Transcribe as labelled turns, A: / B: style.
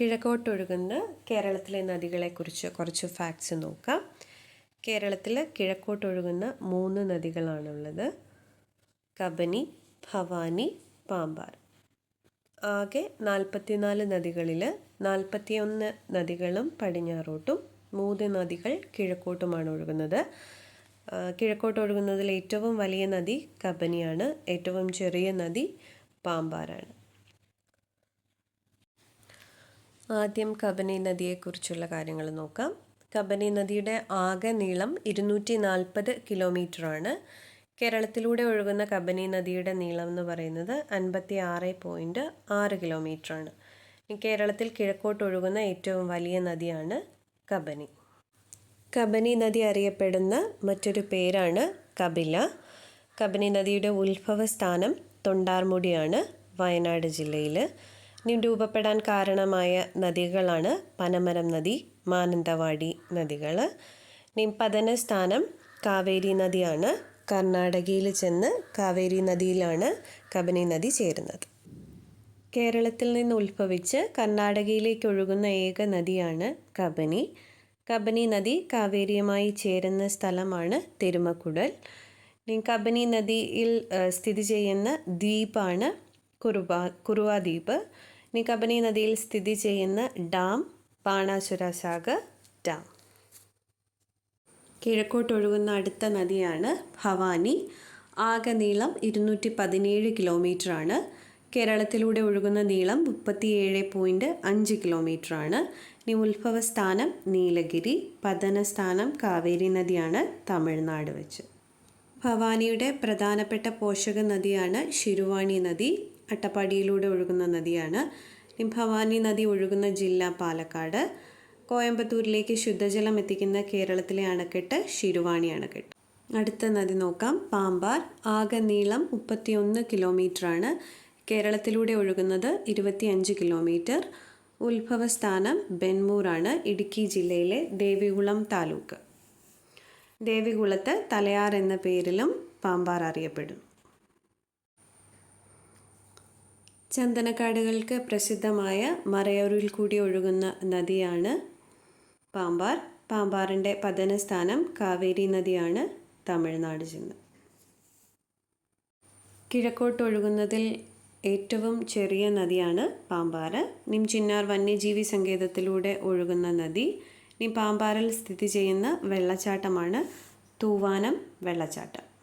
A: കിഴക്കോട്ടൊഴുകുന്ന കേരളത്തിലെ നദികളെക്കുറിച്ച് കുറച്ച് ഫാക്ട്സ് നോക്കാം. കേരളത്തിൽ കിഴക്കോട്ടൊഴുകുന്ന മൂന്ന് നദികളാണുള്ളത്. കബനി ഭവാനി പാമ്പാർ. ആകെ നാൽപ്പത്തിനാല് നദികളിൽ നാൽപ്പത്തിയൊന്ന് നദികളും പടിഞ്ഞാറോട്ടും മൂന്ന് നദികൾ കിഴക്കോട്ടുമാണ് ഒഴുകുന്നത്. കിഴക്കോട്ടൊഴുകുന്നതിൽ ഏറ്റവും വലിയ നദി കബനിയാണ്. ഏറ്റവും ചെറിയ നദി പാമ്പാറാണ്. ആദ്യം കബനി നദിയെക്കുറിച്ചുള്ള കാര്യങ്ങൾ നോക്കാം. കബനി നദിയുടെ ആകെ നീളം ഇരുന്നൂറ്റി നാൽപ്പത് കിലോമീറ്ററാണ്. കേരളത്തിലൂടെ ഒഴുകുന്ന കബനി നദിയുടെ നീളം എന്ന് പറയുന്നത് അൻപത്തി ആറ് പോയിന്റ് ആറ് കിലോമീറ്ററാണ്. കേരളത്തിൽ കിഴക്കോട്ട് ഒഴുകുന്ന ഏറ്റവും വലിയ നദിയാണ് കബനി. കബനി നദി അറിയപ്പെടുന്ന മറ്റൊരു പേരാണ് കപില. കബനി നദിയുടെ ഉത്ഭവസ്ഥാനം തൊണ്ടാർമുടിയാണ് വയനാട് ജില്ലയിൽ രൂപപ്പെടാൻ കാരണമായ നദികളാണ് പനമരം നദി മാനന്തവാടി നദികൾ. ഇനി പതനസ്ഥാനം കാവേരി നദിയാണ്. കർണാടകയിൽ ചെന്ന് കാവേരി നദിയിലാണ് കബനി നദി ചേരുന്നത്. കേരളത്തിൽ നിന്ന് ഉത്ഭവിച്ച് കർണാടകയിലേക്ക് ഒഴുകുന്ന ഏക നദിയാണ് കബനി. കബനി നദി കാവേരിയുമായി ചേരുന്ന സ്ഥലമാണ് തിരുമക്കുടൽ. കബനി നദിയിൽ സ്ഥിതി ചെയ്യുന്ന ദ്വീപാണ് കുറുവ കുറുവ ദ്വീപ് ഇനി കബനി നദിയിൽ സ്ഥിതി ചെയ്യുന്ന ഡാം ബാണാസുര സാഗർ ഡാം കിഴക്കോട്ടൊഴുകുന്ന അടുത്ത നദിയാണ് ഭവാനി. ആകെ നീളം ഇരുന്നൂറ്റി പതിനേഴ് കിലോമീറ്ററാണ്. കേരളത്തിലൂടെ ഒഴുകുന്ന നീളം മുപ്പത്തിയേഴ് പോയിന്റ് അഞ്ച് കിലോമീറ്ററാണ്. ഇനി ഉത്ഭവസ്ഥാനം നീലഗിരി പതനസ്ഥാനം കാവേരി നദിയാണ് തമിഴ്നാട് വെച്ച്. ഭവാനിയുടെ പ്രധാനപ്പെട്ട പോഷക നദിയാണ് ശിരുവാണി നദി. അട്ടപ്പാടിയിലൂടെ ഒഴുകുന്ന നദിയാണ്. ഭവാനി നദി ഒഴുകുന്ന ജില്ല പാലക്കാട്. കോയമ്പത്തൂരിലേക്ക് ശുദ്ധജലം എത്തിക്കുന്ന കേരളത്തിലെ അണക്കെട്ട് ശിരുവാണി അണക്കെട്ട്. അടുത്ത നദി നോക്കാം. പാമ്പാർ ആകെ നീളം മുപ്പത്തിയൊന്ന് കിലോമീറ്ററാണ്. കേരളത്തിലൂടെ ഒഴുകുന്നത് ഇരുപത്തിയഞ്ച് കിലോമീറ്റർ. ഉത്ഭവസ്ഥാനം ബെൻമൂറാണ് ഇടുക്കി ജില്ലയിലെ ദേവികുളം താലൂക്ക്. ദേവികുളത്ത് തലയാർ എന്ന പേരിലും പാമ്പാർ അറിയപ്പെടുന്നു ചന്ദനക്കാടുകൾക്ക് പ്രസിദ്ധമായ മറയൂരിൽ കൂടി ഒഴുകുന്ന നദിയാണ് പാമ്പാർ. പാമ്പാറിന്റെ പതനസ്ഥാനം കാവേരി നദിയാണ് തമിഴ്നാട് ജില്ല കിഴക്കോട്ടൊഴുകുന്നതിൽ ഏറ്റവും ചെറിയ നദിയാണ് പാമ്പാറ്. നിം ചിന്നാർ വന്യജീവി സങ്കേതത്തിലൂടെ ഒഴുകുന്ന നദി. നിം പാമ്പാറിൽ സ്ഥിതി ചെയ്യുന്ന വെള്ളച്ചാട്ടമാണ് തൂവാനം വെള്ളച്ചാട്ടം.